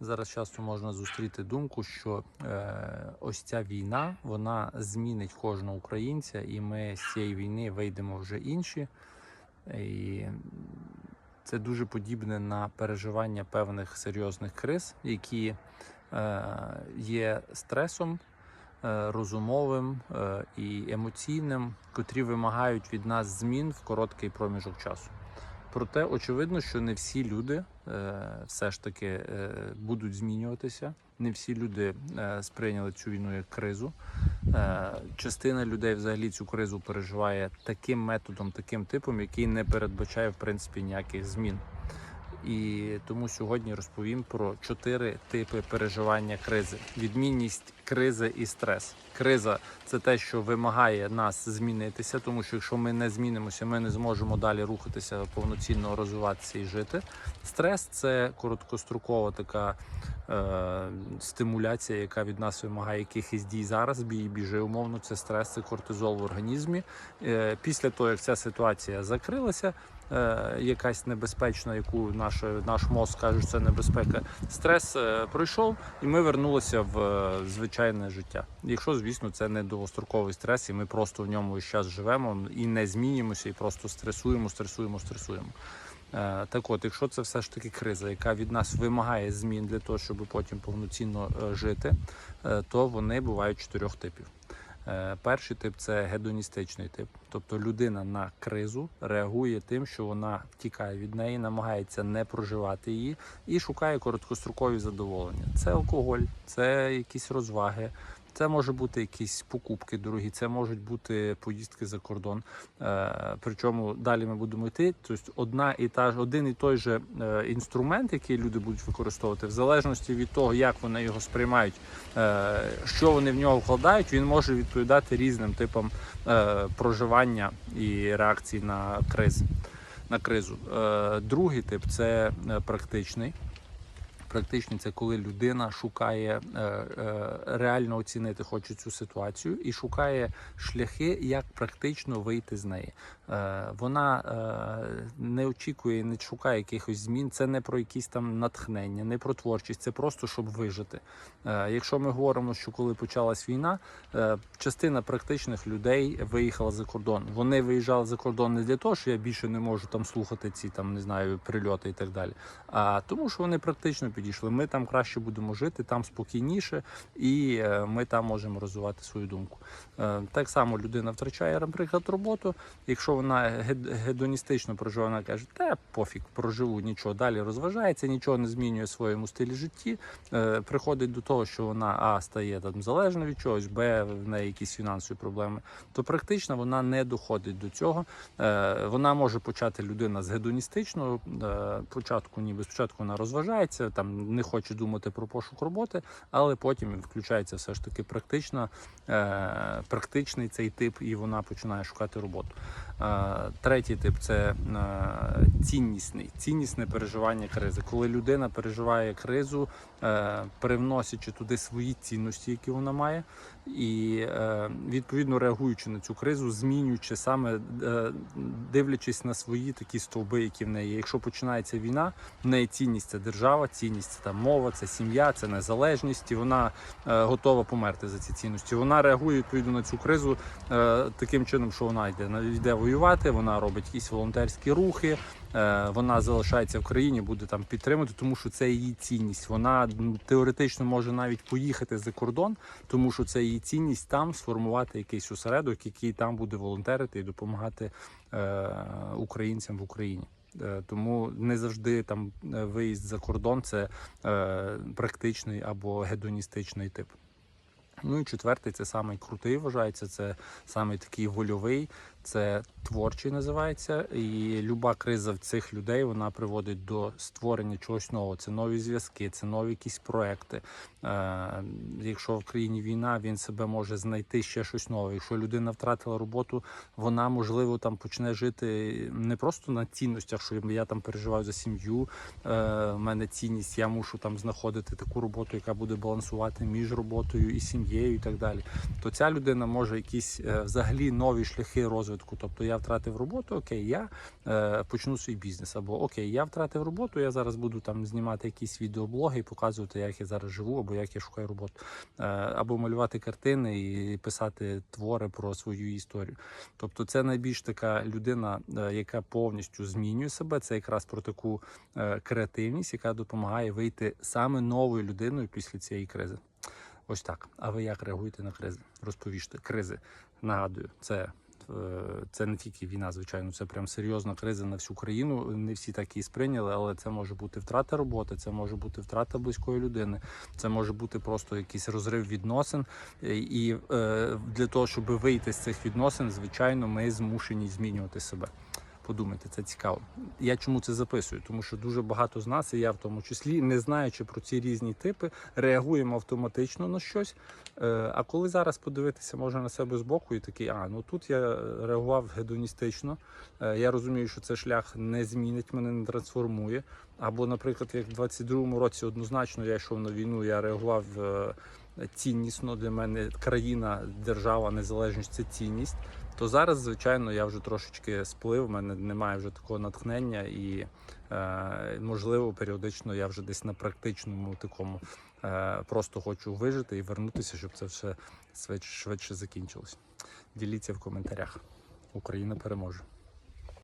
Зараз часто можна зустріти думку, що е, ось ця війна вона змінить кожного українця, і ми з цієї війни вийдемо вже інші. І це дуже подібне на переживання певних серйозних криз, які е, є стресом е, розумовим е, і емоційним, котрі вимагають від нас змін в короткий проміжок часу. Проте очевидно, що не всі люди е, все ж таки е, будуть змінюватися. Не всі люди е, сприйняли цю війну як кризу. Частина людей взагалі цю кризу переживає таким методом, таким типом, який не передбачає в принципі ніяких змін. І тому сьогодні розповім про чотири типи переживання кризи: відмінність кризи і стрес. Криза це те, що вимагає нас змінитися, тому що якщо ми не змінимося, ми не зможемо далі рухатися, повноцінно розвиватися і жити. Стрес це короткострокова така е, стимуляція, яка від нас вимагає якихось дій зараз. Бій біжи умовно. Це стрес, це кортизол в організмі. Е, після того, як ця ситуація закрилася. Е, Якась небезпечна, яку наш, наш мозк каже, що це небезпека. Стрес е, пройшов, і ми вернулися в е, звичайне життя. Якщо, звісно, це не довгостроковий стрес, і ми просто в ньому час живемо і не змінюємося, і просто стресуємо, стресуємо, стресуємо. Так от, якщо це все ж таки криза, яка від нас вимагає змін для того, щоб потім повноцінно жити, то вони бувають чотирьох типів. Е, Перший тип це гедоністичний тип, тобто людина на кризу реагує тим, що вона втікає від неї, намагається не проживати її і шукає короткострокові задоволення. Це алкоголь, це якісь розваги. Це може бути якісь покупки дорогі, це можуть бути поїздки за кордон. Е, причому далі ми будемо йти. Тобто одна і та ж один і той же е, інструмент, який люди будуть використовувати, в залежності від того, як вони його сприймають, е, що вони в нього вкладають, він може відповідати різним типам проживання і реакції на кризи. На кризу. Другий тип це практичний. Практичний це коли людина шукає е, е, реально оцінити хоче цю ситуацію і шукає шляхи, як практично вийти з неї. Е, вона е, не очікує, не шукає якихось змін. Це не про якісь там натхнення, не про творчість, це просто щоб вижити. Е, якщо ми говоримо, що коли почалась війна, частина практичних людей виїхала за кордон. Вони виїжджали за кордон не для того, що я більше не можу там слухати ці там не знаю прильоти і так далі. А тому, що вони практично підійшли. Ми там краще будемо жити, там спокійніше, і ми там можемо розвивати свою думку. Так само людина втрачає, наприклад, роботу. Якщо вона гед- гедоністично проживає, вона каже, та пофіг, проживу нічого далі розважається, нічого не змінює в своєму стилі житті. Е, Приходить до того, що вона а стає там залежна від чогось, б в неї якісь фінансові проблеми. То практично вона не доходить до цього. Е, Вона може почати людина з гедоністичного е, початку, ніби спочатку вона розважається, там не хоче думати про пошук роботи, але потім включається все ж таки практично, е, практичний цей тип, і вона починає шукати роботу. Е, Третій тип це е, ціннісний, ціннісне переживання кризи. Коли людина переживає кризу, е, привносячи туди свої цінності, які вона має, і е, відповідно реагуючи на цю кризу, змінюючи саме дивлячись на свої такі стовби, які в неї. Якщо починається війна, в неї цінність це держава, цінність це там мова, це сім'я, це незалежність, і вона готова померти за ці цінності. Вона реагує відповідно на цю кризу таким чином, що вона йде на- йде воювати, вона робить якісь волонтерські рухи. е, Вона залишається в країні, буде там підтримувати, тому що це її цінність. Вона теоретично може навіть поїхати за кордон, тому що це її цінність там сформувати якийсь осередок, який там буде волонтерити і допомагати е, українцям в Україні. Е, Тому не завжди там виїзд за кордон це практичний або гедоністичний тип. Ну і четвертий це самий крутий вважається, це самий такий вольовий, це творчий називається. І люба криза в цих людей вона приводить до створення чогось нового. Це нові зв'язки, це нові якісь проекти. Е, якщо в країні війна, він себе може знайти ще щось нове. Якщо людина втратила роботу, вона можливо там почне жити не просто на цінностях, що я там переживаю за сім'ю. Е, в мене цінність, я мушу там знаходити таку роботу, яка буде балансувати між роботою і сім'єю, і так далі. То ця людина може якісь е, взагалі нові шляхи розвитку розвитку. Тобто я втратив роботу, окей, я е, почну свій бізнес. Або окей, я втратив роботу, я зараз буду там знімати якісь відеоблоги і показувати, як я зараз живу, або як я шукаю роботу, е, або малювати картини і писати твори про свою історію. Тобто, це найбільш така людина, е, яка повністю змінює себе. Це якраз про таку е, креативність, яка допомагає вийти саме новою людиною після цієї кризи. Ось так. А ви як реагуєте на кризи? Розповіжте кризи. Нагадую, це. Е, Це не тільки війна, звичайно, це прям серйозна криза на всю країну. Не всі так її сприйняли, але це може бути втрата роботи, це може бути втрата близької людини, це може бути просто якийсь розрив відносин. Е, І е, для того, щоб вийти з цих відносин, звичайно, ми змушені змінювати себе. Подумайте, це цікаво. Я чому це записую? Тому що дуже багато з нас, і я в тому числі, не знаючи про ці різні типи, реагуємо автоматично на щось. Е, А коли зараз подивитися може на себе збоку і такий, а ну тут я реагував гедоністично. Е, Я розумію, що цей шлях не змінить мене, не трансформує. Або, наприклад, як в 22-му році однозначно я йшов на війну, я реагував е, ціннісно для мене країна, держава, незалежність це цінність. То зараз, звичайно, я вже трошечки сплив, в мене немає вже такого натхнення, і е, можливо, періодично я вже десь на практичному такому е, просто хочу вижити і вернутися, щоб це все швидше, швидше закінчилось. Діліться в коментарях. Україна переможе.